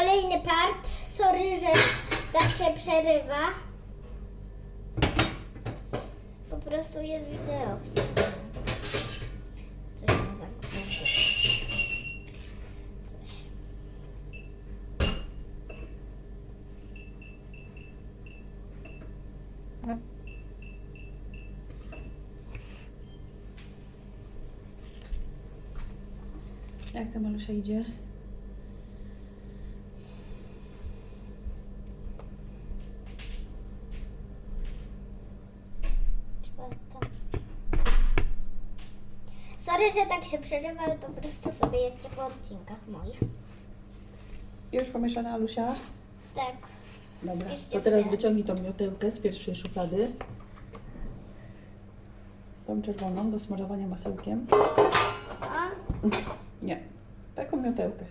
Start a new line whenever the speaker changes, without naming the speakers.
Kolejny part. Sorry, że tak się przerywa. Po prostu jest wideo. Coś na zakupie. Coś.
Jak tam Malusia idzie?
Sorry, że tak się przerywa, ale po prostu sobie jedźcie po odcinkach moich.
Już pomieszana Alusia?
Tak.
Dobra.
Jeszcze
To teraz
sobie
wyciągnij tą miotełkę z pierwszej szuflady. Tą czerwoną do smarowania masełkiem.
A,
Nie, taką miotełkę.